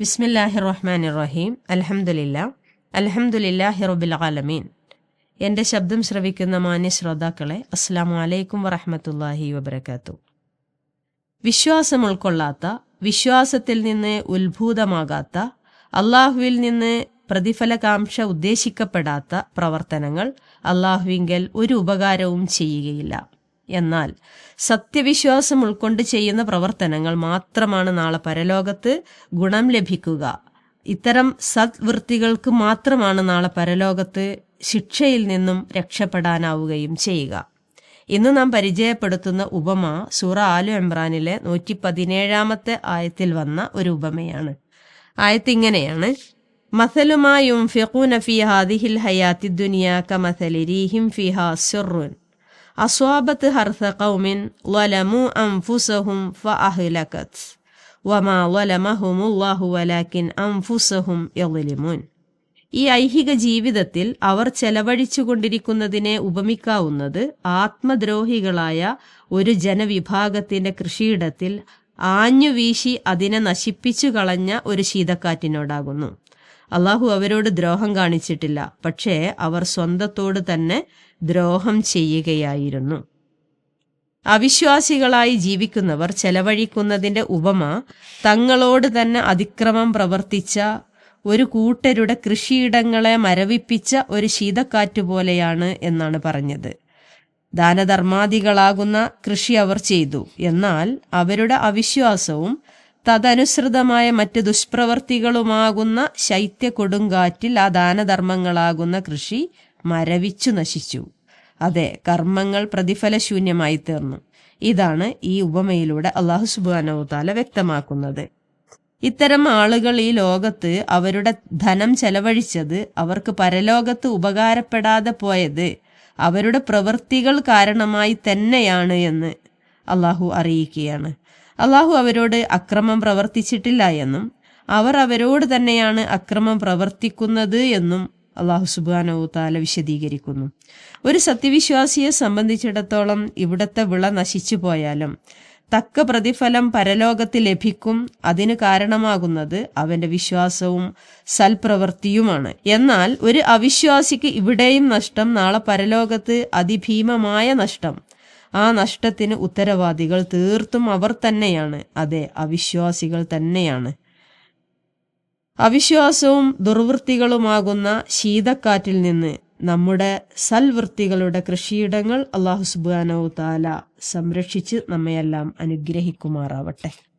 ബിസ്മില്ലാഹി റഹ്മാൻ റഹീം അലഹമുല്ല അലഹമുല്ലാഹി റബുൽ ആലമീൻ. എന്റെ ശബ്ദം ശ്രവിക്കുന്ന മാന്യ ശ്രോതാക്കളെ അസ്സാം വലൈക്കും വറഹമത്തല്ലാഹി വബർക്കാത്തു വിശ്വാസം ഉൾക്കൊള്ളാത്ത വിശ്വാസത്തിൽ നിന്ന് ഉത്ഭൂതമാകാത്ത അള്ളാഹുവിൽ നിന്ന് പ്രതിഫലകാംക്ഷ ഉദ്ദേശിക്കപ്പെടാത്ത പ്രവർത്തനങ്ങൾ അള്ളാഹുവിങ്കൽ ഒരു ഉപകാരവും ചെയ്യുകയില്ല. എന്നാൽ സത്യവിശ്വാസം ഉൾക്കൊണ്ട് ചെയ്യുന്ന പ്രവർത്തനങ്ങൾ മാത്രമാണ് നാളെ പരലോകത്ത് ഗുണം ലഭിക്കുക. ഇത്തരം സദ്വൃത്തികൾക്ക് മാത്രമാണ് നാളെ പരലോകത്ത് ശിക്ഷയിൽ നിന്നും രക്ഷപ്പെടാനാവുകയും ചെയ്യുക. ഇന്ന് നാം പരിചയപ്പെടുത്തുന്ന ഉപമ സൂറ ആലു എംബ്രാനിലെ നൂറ്റി പതിനേഴാമത്തെ ആയത്തിൽ വന്ന ഒരു ഉപമയാണ്. ആയത്തിങ്ങനെയാണ്. മസലുമായും ഫിഖൂന ഫി ഹാദിഹിൽ ഹയാത്തി ദുനിയ കമസലി ഫിഹാ ഫിഹ സുറുൻ അസ്വാബത്ത് ഹർഥ കൗമിൻ വലമു അംഫുസഹും ഫഅഹ്ലകത് വമാ വലമഹുമുല്ലാഹു വലാക്കിൻ അംഫുസഹും യലിമുൻ ഈ ഐഹിക ജീവിതത്തിൽ അവർ ചെലവഴിച്ചുകൊണ്ടിരിക്കുന്നതിനെ ഉപമിക്കാവുന്നത് ആത്മദ്രോഹികളായ ഒരു ജനവിഭാഗത്തിന്റെ കൃഷിയിടത്തിൽ ആഞ്ഞുവീശി അതിനെ നശിപ്പിച്ചു കളഞ്ഞ ഒരു ശീതക്കാറ്റിനോടാകുന്നു. അള്ളാഹു അവരോട് ദ്രോഹം കാണിച്ചിട്ടില്ല. പക്ഷേ അവർ സ്വന്തത്തോട് തന്നെ ദ്രോഹം ചെയ്യുകയായിരുന്നു. അവിശ്വാസികളായി ജീവിക്കുന്നവർ ചെലവഴിക്കുന്നതിന്റെ ഉപമ തങ്ങളോട് തന്നെ അതിക്രമം പ്രവർത്തിച്ച ഒരു കൂട്ടരുടെ കൃഷിയിടങ്ങളെ മരവിപ്പിച്ച ഒരു ശീതക്കാറ്റ് പോലെയാണ് എന്നാണ് പറഞ്ഞത്. ദാനധർമാദികളാകുന്ന കൃഷി അവർ ചെയ്തു. എന്നാൽ അവരുടെ അവിശ്വാസവും തദനുസൃതമായ മറ്റ് ദുഷ്പ്രവർത്തികളുമാകുന്ന ശൈത്യ കൊടുങ്കാറ്റിൽ ആ ദാനധർമ്മങ്ങളാകുന്ന കൃഷി മരവിച്ചു നശിച്ചു. അതെ കർമ്മങ്ങൾ പ്രതിഫലശൂന്യമായി തീർന്നു ഇതാണ് ഈ ഉപമയിലൂടെ അള്ളാഹു സുബാനവുതാല വ്യക്തമാക്കുന്നത്. ഇത്തരം ആളുകൾ ഈ ലോകത്ത് അവരുടെ ധനം ചെലവഴിച്ചത് അവർക്ക് പരലോകത്ത് ഉപകാരപ്പെടാതെ പോയത് അവരുടെ പ്രവൃത്തികൾ കാരണമായി തന്നെയാണ് എന്ന് അള്ളാഹു അറിയിക്കുകയാണ്. അള്ളാഹു അവരോട് അക്രമം പ്രവർത്തിച്ചിട്ടില്ല എന്നും അവർ അവരോട് തന്നെയാണ് അക്രമം പ്രവർത്തിക്കുന്നത് എന്നും അള്ളാഹു സുബാനവു താല വിശദീകരിക്കുന്നു. ഒരു സത്യവിശ്വാസിയെ സംബന്ധിച്ചിടത്തോളം ഇവിടത്തെ വിള നശിച്ചു പോയാലും തക്ക പ്രതിഫലം പരലോകത്ത് ലഭിക്കും അതിന് കാരണമാകുന്നത് അവന്റെ വിശ്വാസവും സൽപ്രവൃത്തിയുമാണ്. എന്നാൽ ഒരു അവിശ്വാസിക്ക് ഇവിടെയും നഷ്ടം നാളെ പരലോകത്ത് അതിഭീമമായ നഷ്ടം. ആ നഷ്ടത്തിന് ഉത്തരവാദികൾ തീർത്തും അവർ തന്നെയാണ്. അതെ അവിശ്വാസികൾ തന്നെയാണ്. അവിശ്വാസവും ദുർവൃത്തികളുമാകുന്ന ശീതക്കാറ്റിൽ നിന്ന് നമ്മുടെ സൽവൃത്തികളുടെ കൃഷിയിടങ്ങൾ അള്ളാഹു സുബാനോ താല സംരക്ഷിച്ച് നമ്മയെല്ലാം അനുഗ്രഹിക്കുമാറാവട്ടെ.